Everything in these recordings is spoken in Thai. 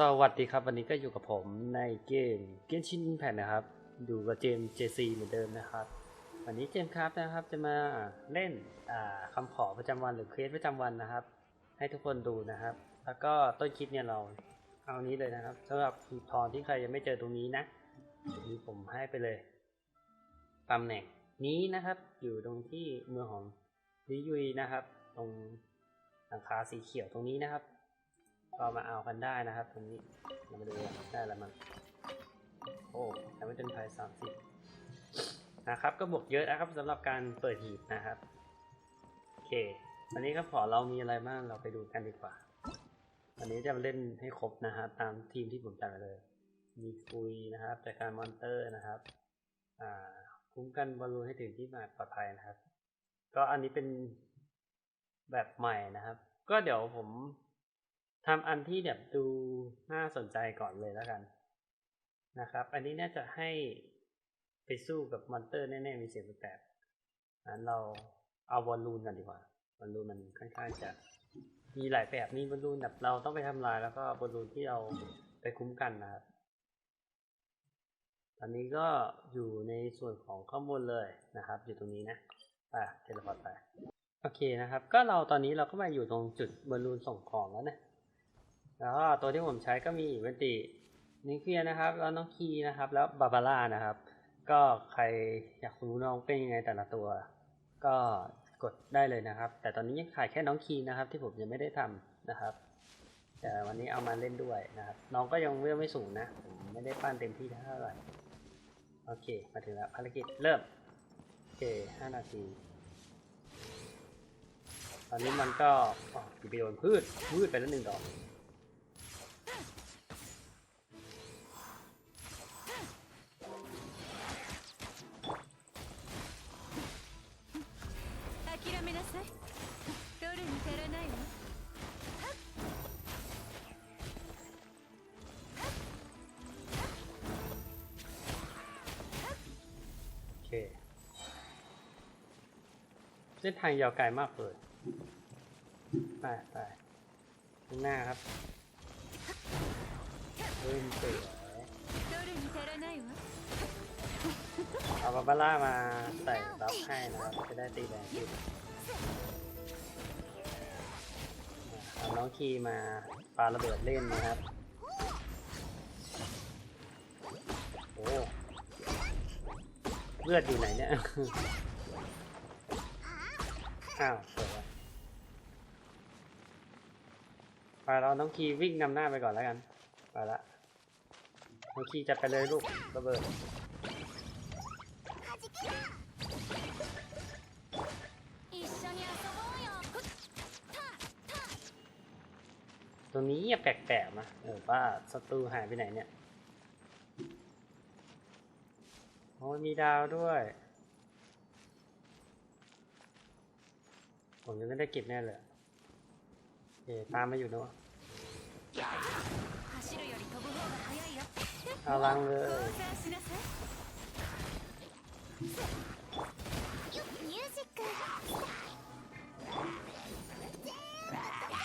สวัสดีครับ วันนี้ก็อยู่กับผมในเกมเกมชินแผ่นนะครับ อยู่กับเจมเจซีเหมือนเดิมนะครับ วันนี้เจมครับนะครับ จะมาเล่นอ่าคำขอประจำวันหรือเควสประจำวันนะครับ ให้ทุกคนดูนะครับ แล้วก็ต้นคลิปเนี่ยเราเอานี้เลยนะครับสำหรับหีบทองที่ใครยังไม่เจอตรงนี้นะนี่ผมให้ไปเลยตำแหน่งนี้นะครับ อยู่ตรงที่เมืองของลิยุยนะครับ ตรงหลังคาสีเขียวตรงนี้นะครับ ก็มาเอากันได้นะครับตรงนี้เรามาดูได้แล้วมันโอ้แต่ไม่เป็นไพสามสิบนะครับ ก็บวกเยอะนะครับสำหรับการเปิดหีบนะครับโอเควันนี้ก็ขอเรามีอะไรบ้างเราไปดูกันดีกว่า วันนี้จะมาเล่นให้ครบนะครับตามทีมที่ผมจัดเลย มีคุยนะครับจัดการมอนเตอร์นะครับอ่าคุ้มกันบอลลูนให้ถึงที่หมายปลอดภัยนะครับ ก็อันนี้เป็นแบบใหม่นะครับ ก็เดี๋ยวผม ทำอันที่แบบดูน่าสนใจก่อนเลยแล้วกัน นะครับ อันนี้น่าจะให้ไปสู้กับมอนเตอร์แน่ๆ มีเสียงแปลกๆงั้นเราเอาบอลลูนกันดีกว่าบอลลูนมันค่อนข้างจะมีหลายแบบมีบอลลูนแบบเราต้องไปทำลายแล้วก็บอลลูนที่เราไปคุ้มกันนะครับ ตอนนี้ก็อยู่ในส่วนของข้อมูลเลยนะครับ อยู่ตรงนี้นะอะเทเลพอร์ตไป โอเคนะครับ ก็เราตอนนี้เราก็มาอยู่ตรงจุดบอลลูนส่งของแล้วนะ แล้วตัวที่ผมใช้ก็มีเวนตินิเคียนะครับ แล้วน้องคีนะครับ แล้วบาบาร่านะครับ ก็ใครอยากรู้น้องเป็นยังไงแต่ละตัว ก็กดได้เลยนะครับ แต่ตอนนี้ยังขายแค่น้องคีนะครับ ที่ผมยังไม่ได้ทำนะครับ แต่วันนี้เอามาเล่นด้วยนะครับ น้องก็ยังเวลไม่สูงนะผมไม่ได้ปั้นเต็มที่เท่าไหร่โอเค มาถึงแล้วภารกิจเริ่มโอเคห้านาทีตอนนี้มันก็อ๋อไปโดนพืชพืชไปแล้วหนึ่งดอก เส้นทางยาวไกลมากเปิดไปไปหน้าครับเริ่มเปิเอาบาบาร่ามาใส่ล็อกให้นะครับจะได้ตีแรงเอาน้องคีมาปาระเบิดเล่นนะครับโอ้เลือดอยู่ไหนเนี่ย้าวสวยไปเราต้องคีวิ่งนำหน้าไปก่อนแล้วกันไปละน้องคีจัดไปเลยลูกระเบิดตัวนี้อย่าแปลกๆนะเออว่าศัตรูหายไปไหนเนี่ยโอ้มีดาวด้วย ผมยังไม่ได้เก็บแน่เลยเอ๋ตามมาอยู่เนาะเอาลังเลย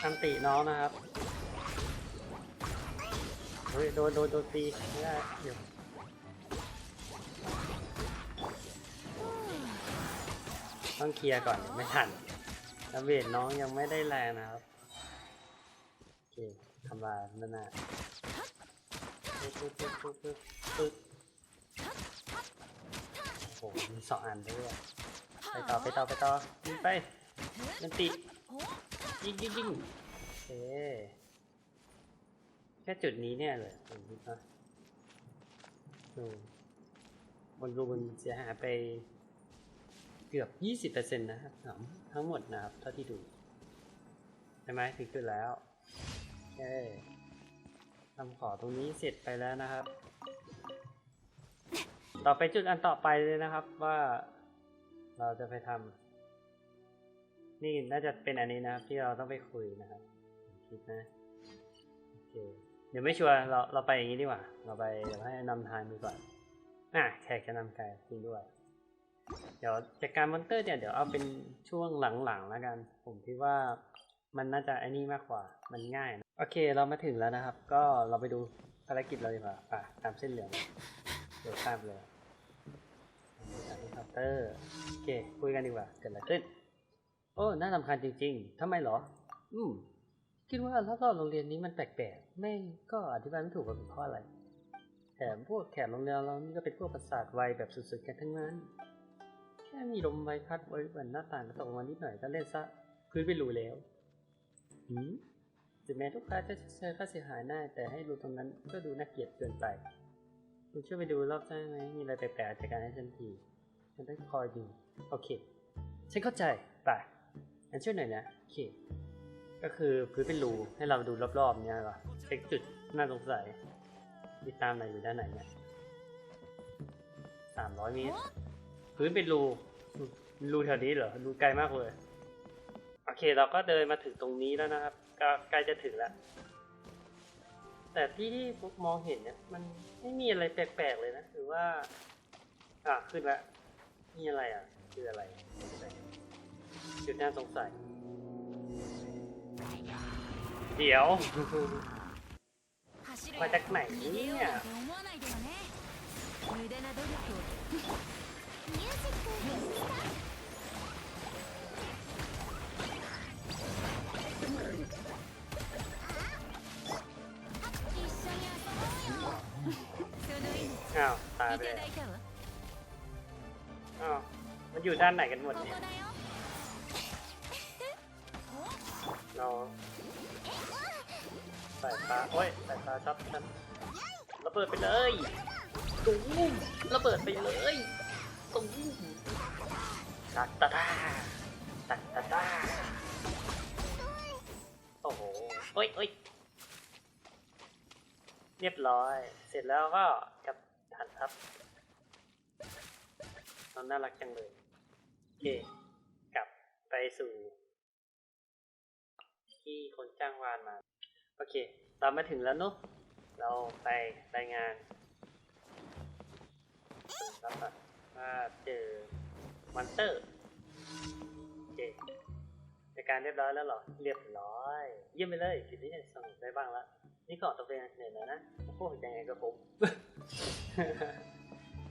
ทันติน้องนะครับ เฮ้ยโดนโดนโดนตีไม่ได้เดี๋ยวต้องเคลียร์ก่อนไม่ทัน แล้วเวทน้องยังไม่ได้แรงนะครับ โอเคทำลายนั่นน่ะปึ๊บปึ๊บปึ๊บปึ๊บปึ๊บปึ๊บโอ้โหมีสองอันด้วยไปต่อไปต่อไปต่อยิงไปยันติยิงยิงยิงโอเคแค่จุดนี้เนี่ยเลยผมคิดว่าดูบนรูมันเสียหายไป เกือบยี่สิบเปอร์เซ็นต์นะครับทั้งหมดนะครับเท่าที่ดูใช่ไหมถึงจุดแล้วโอเคทำขอตรงนี้เสร็จไปแล้วนะครับ ต่อไปจุดอันต่อไปเลยนะครับว่าเราจะไปทำนี่น่าจะเป็นอันนี้นะครับ ที่เราต้องไปคุยนะครับคิดนะโอเคเดี๋ยวไม่ชัวร์เราเราไปอย่างนี้ดีกว่า เราไปเดี๋ยวให้นำทางดูก่อนอะแขกจะนำไก่จริงด้วย เดี๋ยวจากการมอนเตอร์เนี่ยเดี๋ยวเอาเป็นช่วงหลังๆแล้วกัน ผมคิดว่ามันน่าจะไอ้นี่มากกว่า มันง่ายนะโอเคเรามาถึงแล้วนะครับ ก็เราไปดูภารกิจเราดีกว่าป่ะตามเส้นเหลืองเดี๋ยวข้ามเลยสามเคาน์เตอร์โอเคคุยกันดีกว่าเกิดอะไรขึ้น โอ้น่าสำคัญจริง ๆทำไมเหรอ อืมคิดว่ารอบๆโรงเรียนนี้มันแปลกๆ ไม่ก็อธิบายไม่ถูกว่าเป็นเพราะอะไร แถมพวกแขกโรงเรียนเรานี่ก็เป็นพวกประสาทไวแบบสุดๆกันทั้งนั้น ค่มีลมใบพัดไว้บนหน้าต่างกระตกลงมานิดหน่อยก็เล่นซะพื้นไปรูแล้วหืมถึงแม้ทุกครั้งจะเชิญค่าเสียหายได้แต่ให้รูตรงนั้นก็ดูน่าเกลียดเกินไปคุณช่วยไปดูรอบได้ไหมมีอะไรแปลกๆจากการให้ฉันทีฉันได้คอยดูโอเค ฉันเข้าใจไป่ะงั้นช่วยหน่อยนะโอเคก็คือพื้นเป็นรูให้เราดูรอบๆเนี่ยหรอเช็คจุดน่าสงสัยติดตามหน่อยอยู่ด้านไหนเนี่ยสามร้อยเมตร พื้นเป็นรูรูแถวนี้เหรอรูไกลมากเลย โอเคเราก็เดินมาถึงตรงนี้แล้วนะครับ ก็ใกล้จะถึงแล้ว แต่ที่ที่มองเห็นเนี่ยมันไม่มีอะไรแปลกๆเลยนะหรือว่า อะขึ้นแล้วมีอะไรอะ คืออะไรจุดน่าสงสัย เดี๋ยวมาจากไหนเนี่ย อ้าวยไปเลยอ้าวมันอยู่ด้านไหนกันหมดเนี่ยเราสายฟ้าโอ้ยสายฟ้าชอบฉันระเบิดไปเลยตุ้มระเบิดไปเลย ตุ้มตัดตาตาตัดตาตาโอ้โหโอ้ยโอ้ยเรียบร้อย เสร็จแล้วก็กลับฐานทัพน้องน่ารักจังเลยโอเค กลับไปสู่ ที่คนจ้างวานมา โอเค เรามาถึงแล้วเนอะเราไปรายงานรับบัต ว่าเจอมอนเตอร์โอเคในการเรียบร้อยแล้วหรอ เรียบร้อย เยี่ยมไปเลยสิ่งที่จะส่งได้บ้างละนี่ก่อนตัวเป็นเหนื่อยหน่อยนะโอ้โหยังไงกับผม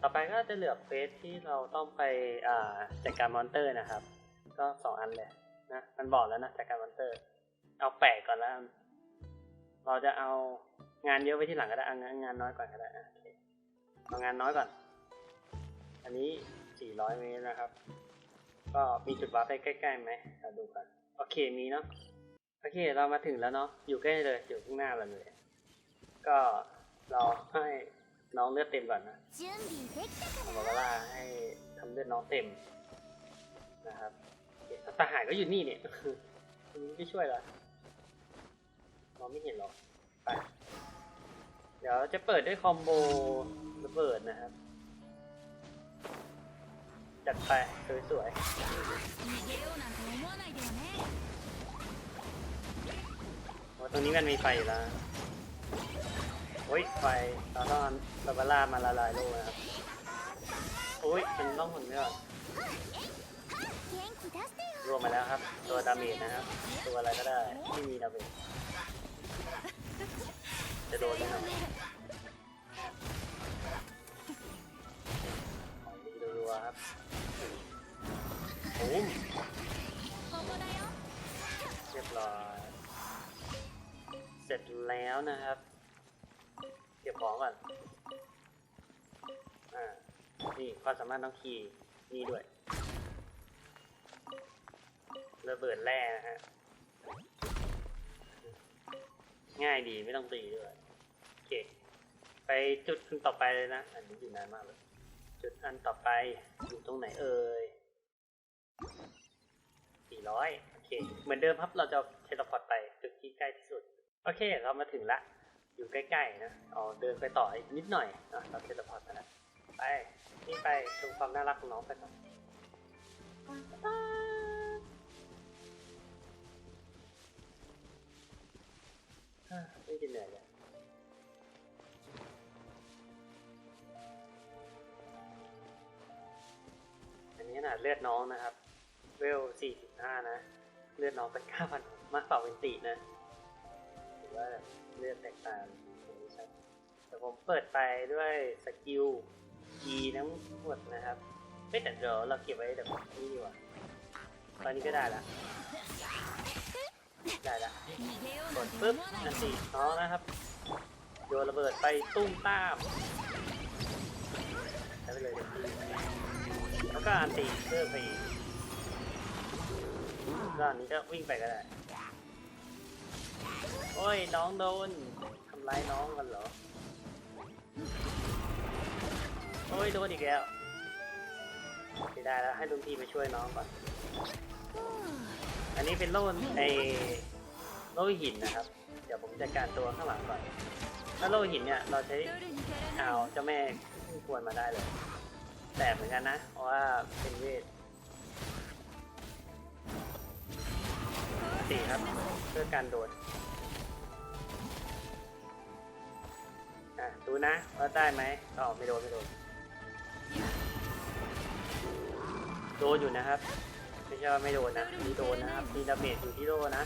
ต่อไปก็จะเหลือเฟสที่เราต้องไปอ่าจัดการมอนเตอร์นะครับ ก็สองอันเลยนะมันบอกแล้วนะจัดการมอนเตอร์ เอาแปะก่อนแล้ว เราจะเอางานเยอะไว้ที่หลังก็ได้เอางานงานน้อยก่อนก็ได้โอเคเอางานน้อยก่อน อันนี้ 400 เมตรนะครับ ก็มีจุดวัดไปใกล้ๆไหมเราดูกัน โอเค มีเนาะ โอเค เรามาถึงแล้วเนาะ อยู่ใกล้เลย อยู่ข้างหน้าเราเลย ก็รอให้น้องเลือดเต็มก่อนนะบอกว่าให้ทำเลือดน้องเต็มนะครับทหารก็อยู่นี่เนี่ยไม่ช่วยเหรอมองไม่เห็นหรอกไป เดี๋ยวจะเปิดด้วยคอมโบระเบิดนะครับ จัดไปสวยๆโอ้ตรงนี้มันมีไฟแล้วโอ้ยไฟตอนนั้นบาบาร่ามาละลายโลกนะครับโอ้ยเป็นต้องผลเนื้อรวมมาแล้วครับ ตัวดาเมจนะครับ ตัวอะไรก็ได้ ไม่มีดาเมจจะโดนแน่นอน เรียบร้อยเสร็จแล้วนะครับ เก็บของก่อนอ่านี่ความสามารถต้องขี่นี่ด้วยระเบิดแร่นะฮะง่ายดีไม่ต้องตีด้วยโอเค ไปจุดอันต่อไปเลยนะ อันนี้อยู่นานมากเลย จุดอันต่อไปอยู่ตรงไหนเอ่ย 400โอเค เหมือนเดิมครับเราจะเทเลพอร์ตไปจุดที่ใกล้ที่สุด โอเค เรามาถึงละ อยู่ใกล้ๆนะเอาเดินไปต่ออีกนิดหน่อยอะเราเทเลพอร์ตไปแล้วไปนี่ไปชมความน่ารักของน้องไปก่อนอะไม่จะเหนื่อยเลยอันนี้ขนาดเลือดน้องนะครับ เวล 45 นะ เลือดน้องเป็น 9,000 มากกว่าเวนตินะถือว่าเลือดแตกต่างแต่ผมเปิดไปด้วยสกิล E ทั้งหมดนะครับ ไม่แต่เดี๋ยวเราเก็บไว้แต่นี่ดีกว่าตอนนี้ก็ได้ละได้ละกดปึ๊บอันสี่น้องนะครับ โยนระเบิดไปตุ้มตามใช้ไปเลยแล้วก็อันตีเพิ่มไปอีก รอบนี้ก็วิ่งไปก็ได้ โอ้ย น้องโดนทำร้ายน้องกันเหรอ โอ้ย โดนอีกแล้วไม่ได้แล้วให้ลุงพี่ไปช่วยน้องก่อน อันนี้เป็นโล่นไอโล่หินนะครับ เดี๋ยวผมจัดการตัวข้างหลังก่อน ถ้าโล่หินเนี่ยเราใช้เอาเจ้าแม่ควรมาได้เลย แต่เหมือนกันนะ เพราะว่าเป็นเวท สี่ครับ เพื่อการโดดอะดูนะว่าได้ไหมก็ไม่โดนไม่โดนโดนอยู่นะครับ ไม่ใช่ว่าไม่โดนนะมีโดนนะครับมีดาเมจอยู่ที่โลนะ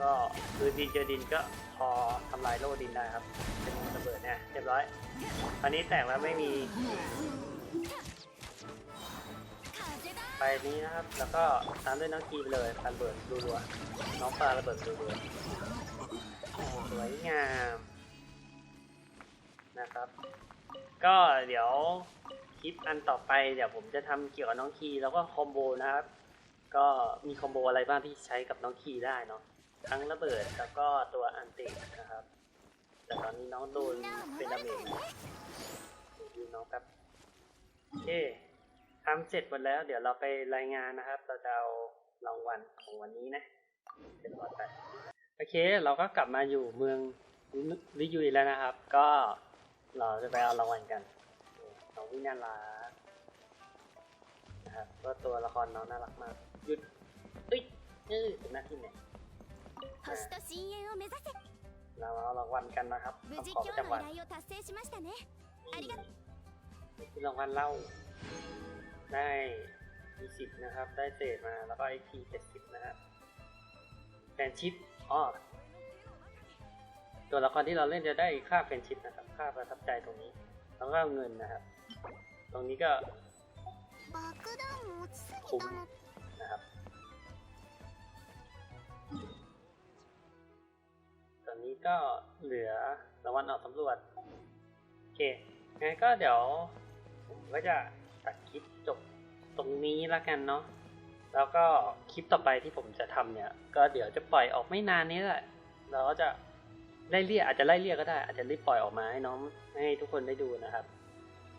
ก็คือดินเจอดินก็พอทำลายโลดินได้ครับ เป็นระเบิดเนี่ยเรียบร้อยตอนนี้แตกแล้วไม่มี ไปนี้นะครับ แล้วก็ตามด้วยน้องกีไปเลยปาระเบิดรัวๆน้องปลาระเบิดรัวๆสวยงามนะครับ ก็เดี๋ยวคลิปอันต่อไปเดี๋ยวผมจะทำเกี่ยวกับน้องคีแล้วก็คอมโบนะครับ ก็มีคอมโบอะไรบ้างที่ใช้กับน้องคีได้เนาะทั้งระเบิดแล้วก็ตัวอันตินะครับ แต่ตอนนี้น้องโดนเป็นดาเมจดูน้องแป๊บโอเค ทำเสร็จหมดแล้ว เดี๋ยวเราไปรายงานนะครับ เราจะเอารางวัลของวันนี้นะเป็นหวเรไปโอเค เราก็กลับมาอยู่เมืองวิยุยแล้วนะครับ ก็เราจะไปเอารางวัลกันน้องวินาลานะครับก็ตัวละครน้องน่ารักมากหยุดเอ้ยเออป็นหน้าที่ไหนเราเอารางวัลกันนะครับขอบคุณจังหวัดนี่รางวัลเล่า ได้ 20 นะครับ ได้เศษมาแล้วก็ไอ XP 70 นะครับแฟนชิพอ๋อตัวละครที่เราเล่นจะได้ค่าแฟนชิพนะครับ ค่าประทับใจตรงนี้ แล้วก็เงินนะครับ ตรงนี้ก็คุ้มนะครับ ตอนนี้ก็เหลือรางวัลออกสำรวจ โอเคงั้นก็เดี๋ยวผมก็จะตัดคลิป ตรงนี้แล้วกันเนาะแล้วก็คลิปต่อไปที่ผมจะทำเนี่ย ก็เดี๋ยวจะปล่อยออกไม่นานนี้แหละเราก็จะไล่เรียกอาจจะไล่เรียกก็ได้ อาจจะรีบปล่อยออกมาให้น้องให้ทุกคนได้ดูนะครับ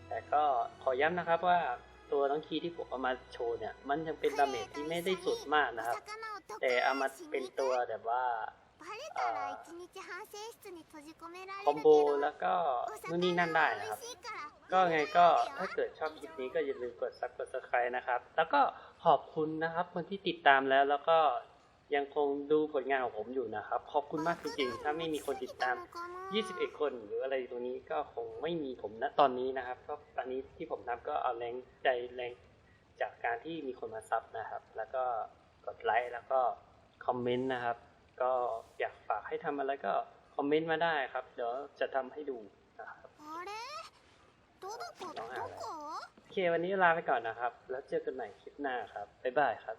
แต่ก็ขอย้ำนะครับว่าตัวน้องคีที่ผมเอามาโชว์เนี่ย มันยังเป็นดาเมจที่ไม่ได้สุดมากนะครับ แต่เอามาเป็นตัวแบบว่า バレたら一日反省室に閉じ込められる คอมโบแล้วก็นู่นนี่นั่นได้นะครับ ก็ไงก็ถ้าเกิดชอบคลิปนี้ก็อย่าลืมกดซับกด subscribe นะครับ แล้วก็ขอบคุณนะครับ คนที่ติดตามแล้ว แล้วก็ยังคงดูผลงานของผมอยู่นะครับ ขอบคุณมากจริงๆ ถ้าไม่มีคนติดตาม 21 คนหรืออะไรตรงนี้ก็คงไม่มีผมณตอนนี้นะครับ ก็ตอนนี้ที่ผมทำก็เอาแรงใจแรงจากการที่มีคนมาซับนะครับ แล้วก็กดไลค์แล้วก็คอมเมนต์นะครับ ก็อยากฝากให้ทำอะไรก็คอมเมนต์มาได้ครับ เดี๋ยวจะทำให้ดูนะครับโอเควันนี้ลาไปก่อนนะครับ แล้วเจอกันใหม่คลิปหน้าครับ บ๊ายบายครับ